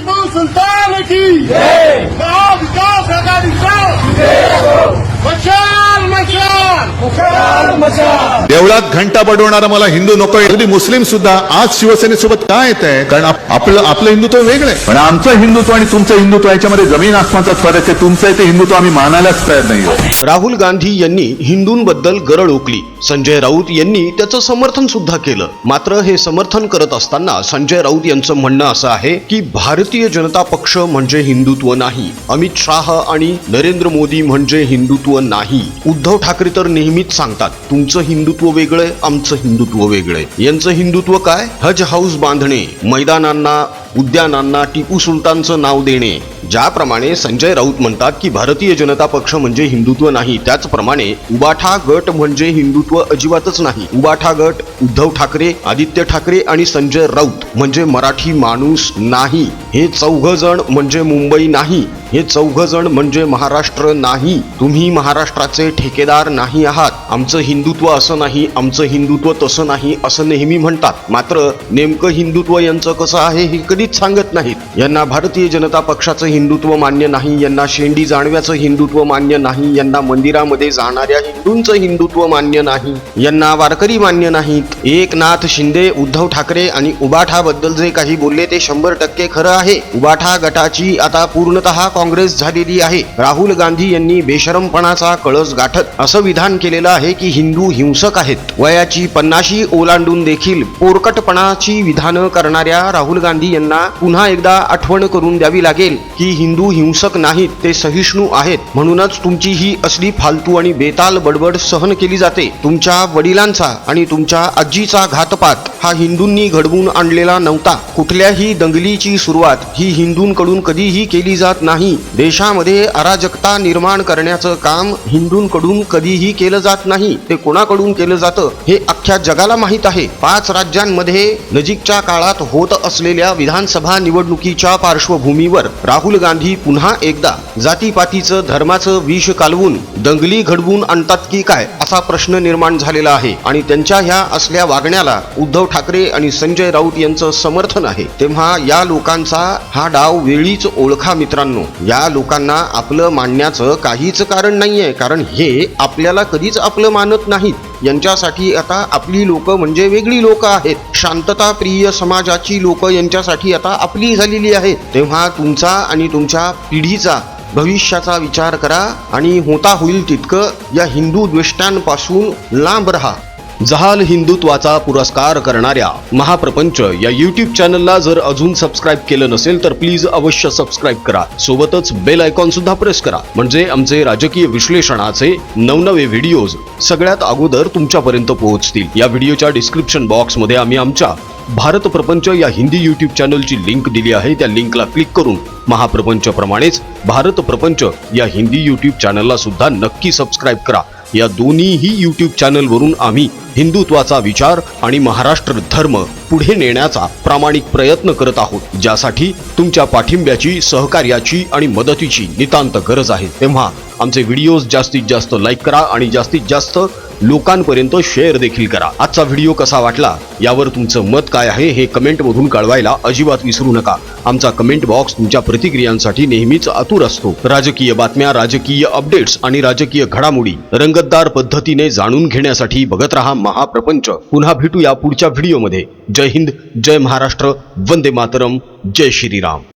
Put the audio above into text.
टिपू सुलतान की देवळात घंटा बडवणारा मला हिंदू नकोय. अगदी मुस्लिम सुद्धा आज शिवसेनेसोबत काय येत आहे कारण आप- आपलं आपलं हिंदुत्व वेगळं आहे. पण आमचं हिंदुत्व आणि तुमचं हिंदुत्व याच्यामध्ये जमीन आसमानचा फरक आहे. तुमचं ते हिंदुत्व आम्ही मानायलाच तयार नाही. राहुल गांधी यांनी हिंदूंबद्दल गरळ ओकली संजय राऊत यांनी त्याचं समर्थन सुद्धा केलं. मात्र हे समर्थन करत असताना संजय राऊत यांचं म्हणणं असं आहे की भारतीय जनता पक्ष म्हणजे हिंदुत्व नाही. अमित शाह आणि नरेंद्र मोदी म्हणजे हिंदुत्व नाही. उद्धव ठाकरे तर नेहमीच सांगतात तुमचं हिंदुत्व वेगळं आमचं हिंदुत्व वेगळं यांचं हिंदुत्व काय? हज हाऊस बांधणे. मैदानांना उद्यानांना टिपू सुलतानचं नाव देणे. ज्याप्रमाणे संजय राऊत म्हणतात की भारतीय जनता पक्ष म्हणजे हिंदुत्व नाही. त्याचप्रमाणे उबाठा गट म्हणजे हिंदुत्व अजिबातच नाही. उबाठा गट उद्धव ठाकरे आदित्य ठाकरे आणि संजय राऊत म्हणजे मराठी माणूस नाही. हे चौघ जण म्हणजे मुंबई नाही. हे चौघ जण म्हणजे महाराष्ट्र नाही. तुम्ही महाराष्ट्राचे ठेकेदार नाही आहात. आमचं हिंदुत्व असं नाही आमचं हिंदुत्व तसं नाही असं नेहमी म्हणतात. मात्र नेमकं हिंदुत्व यांचं कसं आहे हे कधीच सांगत नाहीत. यांना भारतीय जनता पक्षाचं हिंदुत्व मान्य नाही यांना शेंडी जाणव्याचं हिंदुत्व मान्य नाही यांना मंदिरामध्ये जाणाऱ्या हिंदूंचं हिंदुत्व मान्य नाही यांना वारकरी मान्य नाहीत. एकनाथ शिंदे उद्धव ठाकरे आणि उबाठाबद्दल जे काही बोलले ते शंभर टक्के खरं आहे. उबाठा गटाची आता पूर्णतः काँग्रेस झालेली आहे. राहुल गांधी यांनी बेशरमपणाचा कळस गाठत असं विधान केलेलं आहे की हिंदू हिंसक आहेत. वयाची पन्नाशी ओलांडून देखील पोरकटपणाची विधानं करणाऱ्या राहुल गांधी यांना पुन्हा एकदा आठवण करून द्यावी लागेल की हिंदू हिंसक नाहीत ते सहिष्णू आहेत. म्हणूनच तुमची ही असली फालतू आणि बेताल बडबड सहन केली जाते. तुमच्या वडिलांचा आणि तुमच्या आजीचा घातपात हा हिंदूंनी घडवून आणलेला नव्हता. कुठल्याही दंगलीची सुरुवात ही हिंदूंकडून कधीही केली जात नाही. देशामध्ये अराजकता निर्माण करण्याचं काम हिंदूंकडून कधीही केलं जात नाही. ते कोणाकडून केलं जातं हे अख्ख्या जगाला माहीत आहे. पाच राज्यांमध्ये नजीकच्या काळात होत असलेल्या विधान विधानसभा निवडणुकीच्या पार्श्वभूमीवर राहुल गांधी पुन्हा एकदा जातीपातीचं धर्माचं विष कालवून दंगली घडवून आणतात की काय असा प्रश्न निर्माण झालेला आहे. आणि त्यांच्या ह्या असल्या वागण्याला उद्धव ठाकरे आणि संजय राऊत यांचं समर्थन आहे. तेव्हा या लोकांचा हा डाव वेळीच ओळखा मित्रांनो. या लोकांना आपलं मानण्याचं काहीच कारण नाहीये. कारण हे आपल्याला कधीच आपलं मानत नाहीत. यांच्यासाठी आता आपली लोक म्हणजे वेगळी लोक आहेत. शांतता प्रिय समाजाची लोक यांच्यासाठी आता आपली झालेली आहेत तेव्हा तुमचा आणि तुमच्या पिढीचा भविष्याचा विचार करा आणि होता होईल तितकं या हिंदू द्वेष्टांपासून लांब राहा. जहाल हिंदुत्वाचा पुरस्कार करणाऱ्या महाप्रपंच या युट्यूब चॅनलला जर अजून सबस्क्राईब केलं नसेल तर प्लीज अवश्य सबस्क्राईब करा. सोबतच बेल आयकॉन सुद्धा प्रेस करा. म्हणजे आमचे राजकीय विश्लेषणाचे नवनवे व्हिडिओज सगळ्यात अगोदर तुमच्यापर्यंत पोहोचतील. या व्हिडिओच्या डिस्क्रिप्शन बॉक्समध्ये आम्ही आमच्या भारत प्रपंच या हिंदी युट्यूब चॅनलची लिंक दिली आहे. त्या लिंकला क्लिक करून महाप्रपंच प्रमाणेच भारत प्रपंच या हिंदी युट्यूब चॅनलला सुद्धा नक्की सबस्क्राईब करा. या दोन्हीही यूट्यूब चॅनलवरून आम्ही हिंदुत्वाचा विचार आणि महाराष्ट्र धर्म पुढे नेण्याचा प्रामाणिक प्रयत्न करत आहोत ज्यासाठी तुमच्या पाठिंब्याची सहकार्याची आणि मदतीची नितांत गरज आहे. तेव्हा आमचे व्हिडिओज जास्तीत जास्त लाईक करा आणि जास्तीत जास्त लोकांपर्यंत शेअर देखील करा. आजचा व्हिडिओ कसा वाटला? यावर तुमचं मत काय आहे हे कमेंट मधून कळवायला अजिबात विसरू नका. आमचा कमेंट बॉक्स तुमच्या प्रतिक्रियांसाठी नेहमीच आतुर असतो. राजकीय बातम्या राजकीय अपडेट्स आणि राजकीय घडामोडी रंगतदार पद्धतीने जाणून घेण्यासाठी बघत रहा महाप्रपंच. पुन्हा भेटूया पुढच्या व्हिडिओमध्ये जय हिंद जय महाराष्ट्र वंदे मातरम जय श्रीराम.